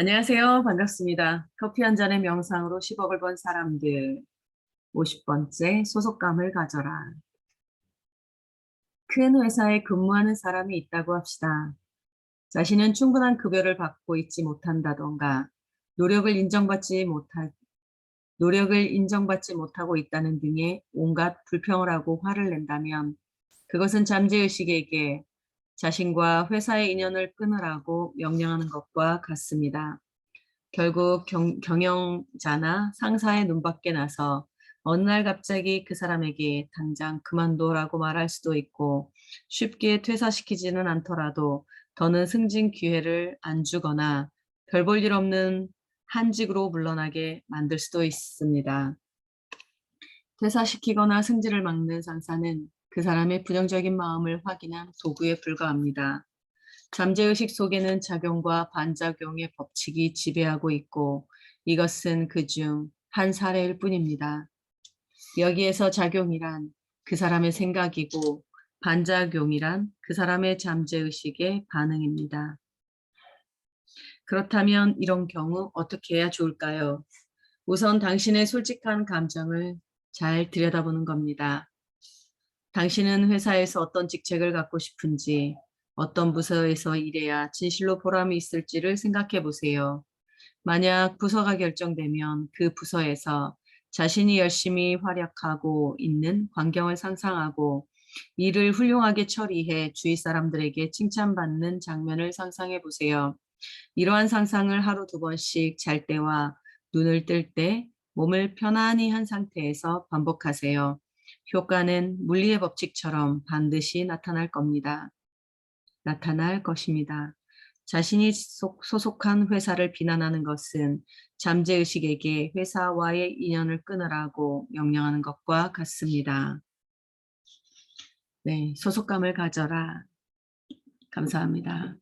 안녕하세요. 반갑습니다. 커피 한 잔의 명상으로 10억을 번 사람들 50번째 소속감을 가져라. 큰 회사에 근무하는 사람이 있다고 합시다. 자신은 충분한 급여를 받고 있지 못한다던가 노력을 인정받지 못하 노력을 인정받지 못하고 있다는 등의 온갖 불평을 하고 화를 낸다면 그것은 잠재의식에게 자신과 회사의 인연을 끊으라고 명령하는 것과 같습니다. 결국 경, 경영자나 상사의 눈밖에 나서 어느 날 갑자기 그 사람에게 당장 그만둬라고 말할 수도 있고 쉽게 퇴사시키지는 않더라도 더는 승진 기회를 안 주거나 별 볼 일 없는 한직으로 물러나게 만들 수도 있습니다. 퇴사시키거나 승진을 막는 상사는 그 사람의 부정적인 마음을 확인한 도구에 불과합니다. 잠재의식 속에는 작용과 반작용의 법칙이 지배하고 있고 이것은 그중 한 사례일 뿐입니다. 여기에서 작용이란 그 사람의 생각이고 반작용이란 그 사람의 잠재의식의 반응입니다. 그렇다면 이런 경우 어떻게 해야 좋을까요? 우선 당신의 솔직한 감정을 잘 들여다보는 겁니다. 당신은 회사에서 어떤 직책을 갖고 싶은지, 어떤 부서에서 일해야 진실로 보람이 있을지를 생각해 보세요. 만약 부서가 결정되면 그 부서에서 자신이 열심히 활약하고 있는 환경을 상상하고 일을 훌륭하게 처리해 주위 사람들에게 칭찬받는 장면을 상상해 보세요. 이러한 상상을 하루 두 번씩 잘 때와 눈을 뜰 때 몸을 편안히 한 상태에서 반복하세요. 효과는 물리의 법칙처럼 반드시 나타날 겁니다. 나타날 것입니다. 자신이 소속한 회사를 비난하는 것은 잠재의식에게 회사와의 인연을 끊으라고 명령하는 것과 같습니다. 네, 소속감을 가져라. 감사합니다.